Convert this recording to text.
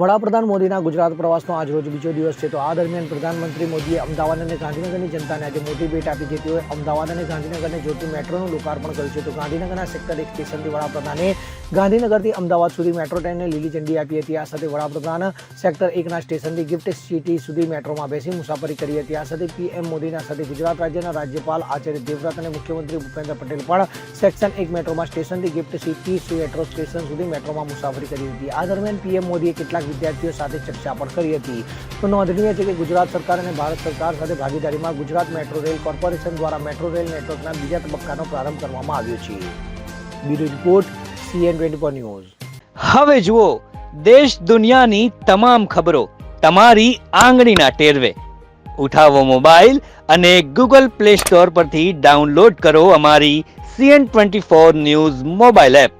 વડાપ્રધાન મોદીના ગુજરાત પ્રવાસનો આજ રોજ બીજો દિવસ છે. તો આ દરમિયાન પ્રધાનમંત્રી મોદીએ અમદાવાદ અને ગાંધીનગરની જનતાને આજે મોટી ભેટ આપી છે તેઓએ અમદાવાદ અને ગાંધીનગરને જોડતું મેટ્રોનું લોકાર્પણ કર્યું છે. તો ગાંધીનગરના સેક્ટર એક સ્ટેશનથી વડાપ્રધાને ગાંધીનગરથી અમદાવાદ સુધી મેટ્રો ટ્રેનને લીલી ઝંડી આપી હતી. આ સાથે વડાપ્રધાન સેક્ટર એકના સ્ટેશનથી ગિફ્ટ સિટી સુધી મેટ્રોમાં બેસી મુસાફરી કરી હતી. આ સાથે પીએમ મોદીના સાથે ગુજરાત રાજ્યના રાજ્યપાલ આચાર્ય દેવવ્રત અને મુખ્યમંત્રી ભૂપેન્દ્ર પટેલ પણ સેક્શન એક મેટ્રોમાં સ્ટેશનથી ગિફ્ટ સિટી મેટ્રો સ્ટેશન સુધી મેટ્રોમાં મુસાફરી કરી હતી. આ દરમિયાન પીએમ મોદીએ કેટલાક વિદ્યાર્થીઓ સાથે ચર્ચા પણ કરી હતી. તો નોંધનીય છે કે ગુજરાત સરકાર અને ભારત સરકાર સાથે ભાગીદારીમાં ગુજરાત મેટ્રો રેલ કોર્પોરેશન દ્વારા મેટ્રો રેલ નેટવર્કના બીજા તબક્કાનો પ્રારંભ કરવામાં આવ્યો છે. Bureau report, CN twenty news. હવે જુઓ, દેશ દુનિયાની તમામ ખબરો તમારી આંગળીના ટેરવે. ઉઠાવો મોબાઈલ અને ગૂગલ પ્લે સ્ટોર પરથી ડાઉનલોડ કરો અમારી CN twenty four news mobile app.